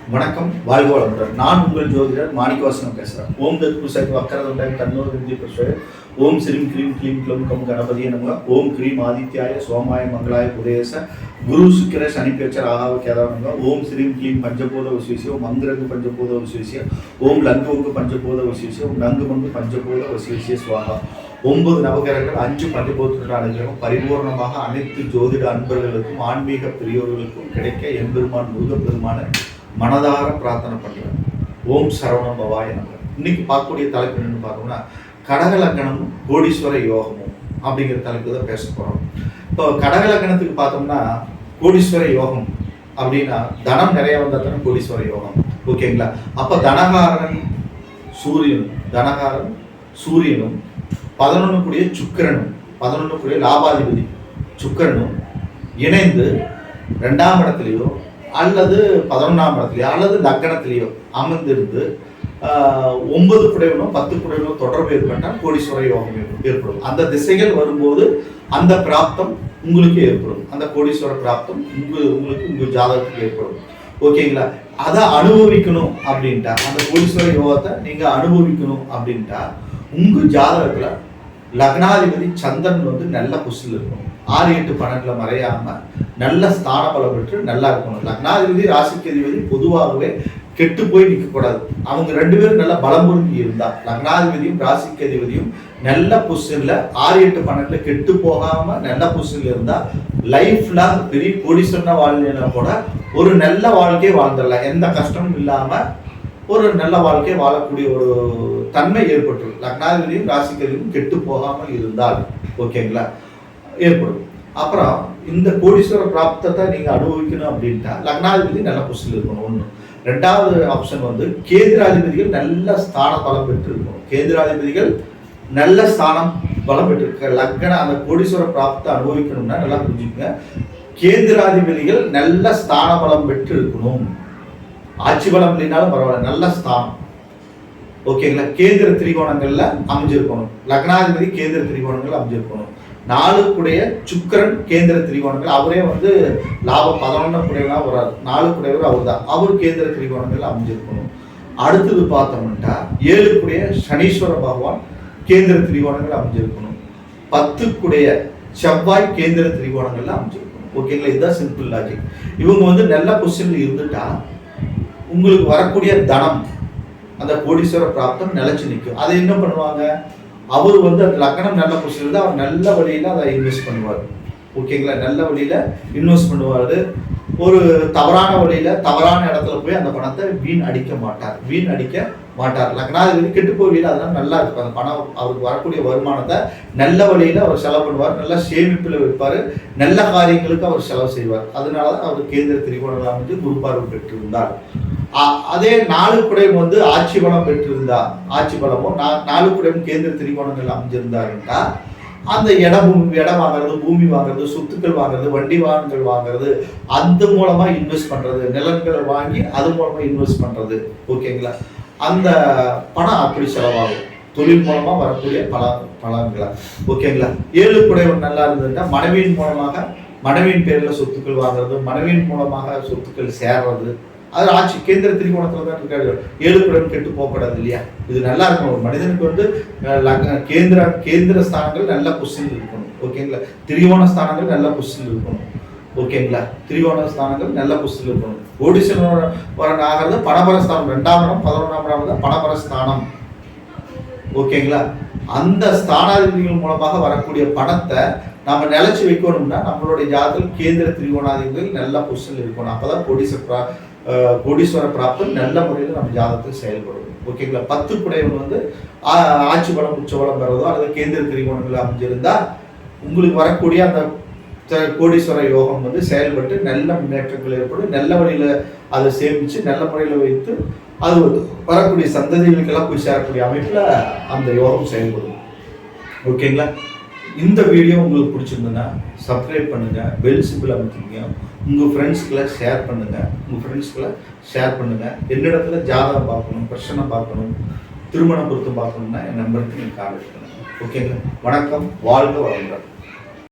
வணக்கம் வாழ்க வளமுடன் நான் உங்கள் ஜோதிடர் மாணிக்கவாசனம் பேசுகிறேன் ஓம் தத் புசக் வக்கரதுண்டாய் தன்னோர் விந்தி பிரஸ்வய ஓம் ஸ்ரீம் க்ரீம் க்ளீம் க்ளம் கம் கணபதிய நமக. ஓம் க்ரீம் ஆதித்யாய சோமாய மங்களாய புதேச குரு சுக்கிர சனி பேச்சர் ராகாவ கேதாவங்க ஓம் ஸ்ரீம் க்ளீம் பஞ்சபூத வசிவிசிய ஓம் அங்கிரங்கு பஞ்சபூத வசிவிசிய ஓம் லங்குவுக்கு பஞ்சபூத வசிவிசிய ஓம் நங்கு மங்கு பஞ்சபூத வசிவிசிய சுவாகா. ஒன்பது நவகிரகங்கள் அஞ்சு பஞ்சபூத்திர அனுகிரகம் பரிபூர்ணமாக அனைத்து ஜோதிட அன்பர்களுக்கும் ஆன்மீக பெரியோர்களுக்கும் கிடைக்க எம்பெருமான் முருகப்பெருமான மனதார பிரார்த்தனை பண்ணுறேன் ஓம் சரவண பவாய நம்பர் இன்னைக்கு பார்க்கக்கூடிய தலைப்பு என்னன்னு பார்த்தோம்னா கடகலக்கணமும் கோடீஸ்வர யோகமும் அப்படிங்கிற தலைப்பு தான் பேச போகிறோம் இப்போ கடகலக்கணத்துக்கு பார்த்தோம்னா கோடீஸ்வர யோகம் அப்படின்னா தனம் நிறைய வந்தால் தானே கோடீஸ்வர யோகம். ஓகேங்களா? அப்போ தனகாரன் சூரியன் தனகாரன் சூரியனும் பதினொன்று கூடிய சுக்கிரனும் பதினொன்று கூடிய லாபாதிபதி சுக்கிரனும் இணைந்து ரெண்டாம் இடத்துலையோ அல்லது பதினொன்றாம் இடத்துலையோ அல்லது லக்கணத்திலேயோ அமர்ந்திருந்து ஒன்பது குடைவனோ பத்து குடைவனோ தொடர்பு ஏற்பட்டால் கோடீஸ்வர யோகம் ஏற்படும். அந்த திசைகள் வரும்போது அந்த பிராப்தம் உங்களுக்கு ஏற்படும். அந்த கோடீஸ்வர பிராப்தம் உங்கள் உங்களுக்கு உங்கள் ஜாதகத்துக்கு ஏற்படும். ஓகேங்களா? அதை அனுபவிக்கணும் அப்படின்ட்டா அந்த கோடீஸ்வர யோகத்தை நீங்கள் அனுபவிக்கணும் அப்படின்ட்டா உங்கள் ஜாதகத்தில் லக்னாதிபதி சந்திரன் வந்து நல்ல புஷில் இருக்கணும். ஆறு எட்டு பன்னெண்டுல மறையாம நல்ல ஸ்தான பலம் பெற்று நல்லா இருக்கணும். லக்னாதிபதி ராசிக்கு அதிபதி பொதுவாகவே கெட்டு போய் நிற்கக்கூடாது. அவங்க ரெண்டு பேரும் நல்ல பலம் பொருந்தி இருந்தா லக்னாதிபதியும் ராசிக்கு அதிபதியும் நல்ல பொசிஷன்ல ஆறு எட்டு பன்னெண்டுல கெட்டு போகாம நல்ல பொசிஷன்ல இருந்தா லைஃப் லாங் பெரிய கோடீஸ்வரனா வாழ்நிலை கூட ஒரு நல்ல வாழ்க்கையை வாழ்ந்துடலாம். எந்த கஷ்டமும் இல்லாம ஒரு நல்ல வாழ்க்கை வாழக்கூடிய ஒரு தன்மை ஏற்பட்டுரும் லக்னாதிபதியும் ராசிக்கலையும் கெட்டு போகாமல் இருந்தால் ஓகேங்களா? ஏற்படும். அப்புறம் இந்த கோடீஸ்வர பிராப்தத்தை நீங்கள் அனுபவிக்கணும் அப்படின்ட்டா லக்னாதிபதி நல்ல பொசிஷன் இருக்கணும். ஒன்று ரெண்டாவது ஆப்ஷன் வந்து கேந்திராதிபதிகள் நல்ல ஸ்தான பலம் பெற்று இருக்கணும் கேந்திராதிபதிகள் நல்ல ஸ்தானம் பலம் பெற்றிருக்க லக்ன அந்த கோடீஸ்வர பிராப்தத்தை அனுபவிக்கணும்னா நல்லா புரிஞ்சுக்கங்க. கேந்திராதிபதிகள் நல்ல ஸ்தான பலம் பெற்று இருக்கணும் ஆட்சி பலம் இல்லைனாலும் பரவாயில்ல நல்ல ஸ்தானம். ஓகேங்களா கேந்திர திரிகோணங்கள்ல அமைஞ்சிருக்கணும். லக்னாதிபதி கேந்திர திரிகோணங்கள் அமைஞ்சிருக்கணும். நாலுக்குடைய சுக்கிரன் கேந்திர திரிகோணங்கள். அவரே வந்து லாபம் பதினொன்னு குடையவனா வராது. நாளுக்குடையவர் அவர் தான் அவர் கேந்திர திரிகோணங்கள் அமைஞ்சிருக்கணும். அடுத்தது பார்த்தோம்னா ஏழுக்குடைய சனீஸ்வர பகவான் கேந்திர திரிகோணங்கள் அமைஞ்சிருக்கணும். பத்துக்குடைய செவ்வாய் கேந்திர திரிகோணங்கள்ல அமைஞ்சிருக்கணும். ஓகேங்களா இதுதான் சிம்பிள் லாஜிக் இவங்க வந்து நல்ல பொசிஷன்ல இருந்துட்டா உங்களுக்கு வரக்கூடிய தனம் அந்த கோடீஸ்வர பிராப்தம் நிலச்சி நிற்கும் அதை என்ன பண்ணுவாங்க? அவர் வந்து அந்த லக்கணம் நல்ல பொசிஷன் அவர் நல்ல வழியில் அதை இன்வெஸ்ட் பண்ணுவார். ஓகேங்களா நல்ல வழியில் இன்வெஸ்ட் பண்ணுவார். ஒரு தவறான வழியில் தவறான இடத்துல போய் அந்த பணத்தை வீண் அடிக்க மாட்டார். வீண் அடிக்க மாட்டார். லக்னாதிபதி கெட்டு போவியில் அதெல்லாம் நல்லா இருக்கும். அந்த பணம் அவருக்கு வரக்கூடிய வருமானத்தை நல்ல வழியில் அவர் செலவு பண்ணுவார். நல்ல சேமிப்பில் வைப்பார் நல்ல காரியங்களுக்கு அவர் செலவு செய்வார். அதனால தான் அவர் கேந்திர திரிகோணம் அமைஞ்சு குருப்பார்வை பெற்றிருந்தார். அதே நாலு குடையும் வந்து ஆட்சி பலம் பெற்றிருந்தா ஆட்சி பலமும் நாலு குடையும் கேந்திர திரிகோணங்கள் அமைஞ்சிருந்தாருன்னா அந்த இடம் இடம் வாங்குறது பூமி வாங்குறது சொத்துக்கள் வாங்குறது வண்டி வாகனங்கள் வாங்குறது அந்த மூலமா இன்வெஸ்ட் பண்றது நிலங்களை வாங்கி அது மூலமா இன்வெஸ்ட் பண்றது ஓகேங்களா அந்த பணம் அப்படி செலவாகும். தொழில் மூலமா வரக்கூடிய பல பலன்களா? ஓகேங்களா ஏழு குடைவன் நல்லா இருந்ததுன்னா மனைவியின் மூலமாக மனைவியின் பேர்ல சொத்துக்கள் வாங்குறது மனைவியின் மூலமாக சொத்துக்கள் சேர்றது அது ஆட்சி கேந்திர திரிகோணத்தில் தான் இருக்காரு. ஏழு கெட்டு போகக்கூடாது இல்லையா? இது நல்லா இருக்கணும். ஒரு மனிதனுக்கு வந்து கேந்திர கேந்திர ஸ்தானங்கள் நல்ல பொசிஷன் இருக்கணும். ஓகேங்களா திரிகோண ஸ்தானங்கள் நல்ல பொசிஷன் இருக்கணும். ஓகேங்களா திரிகோண ஸ்தானங்கள் நல்ல பொசிஷன் இருக்கணும். ஓடிசனோட வரன் ஆகிறது பணபரஸ்தானம். ரெண்டாம் இடம் பதினொன்றாம் இடம் தான் பணபரஸ்தானம். ஓகேங்களா அந்த ஸ்தானாதிபதிகள் மூலமாக வரக்கூடிய பணத்தை நம்ம நிலைச்சு வைக்கணும்னா நம்மளுடைய ஜாதகத்தில் கேந்திர திரிகோணாதிபதிகள் நல்ல பொசிஷன் இருக்கணும். அப்பதான் கோடீஸ்வர கோடீஸ்வர பிராப்தம் நல்ல முறையில் நம்ம ஜாதகத்தில் செயல்படும். ஓகேங்களா பத்து குடையவன் வந்து ஆ- ஆட்சி பலம் உச்ச பெறதோ அல்லது கேந்திர திரிகோணங்கள் அமைஞ்சிருந்தா உங்களுக்கு வரக்கூடிய அந்த கோடீஸ்வர யோகம் வந்து செயல்பட்டு நல்ல முன்னேற்றங்கள் ஏற்படும். நல்ல முறையில் அதை சேமித்து நல்ல முறையில் வைத்து அது வந்து வரக்கூடிய சந்ததிகளுக்கெல்லாம் போய் சேரக்கூடிய அமைப்பில் அந்த யோகம் செயல்படும். ஓகேங்களா இந்த வீடியோ உங்களுக்கு பிடிச்சிருந்ததுன்னா சப்ஸ்கிரைப் பண்ணுங்கள் பெல் சிம்பிள் அமைச்சிங்க உங்கள் ஃப்ரெண்ட்ஸ்க்குள்ள ஷேர் பண்ணுங்கள் உங்கள் ஃப்ரெண்ட்ஸ்க்குள்ள ஷேர் பண்ணுங்கள் என்னிடத்துல ஜாதகம் பார்க்கணும் பிரச்சனை பார்க்கணும் திருமண பொருத்தம் பார்க்கணும்னா என் நம்பருக்கு நீங்கள் கால் பண்ணுங்கள் ஓகேங்களா வணக்கம் வாழ்க வளமுடன்.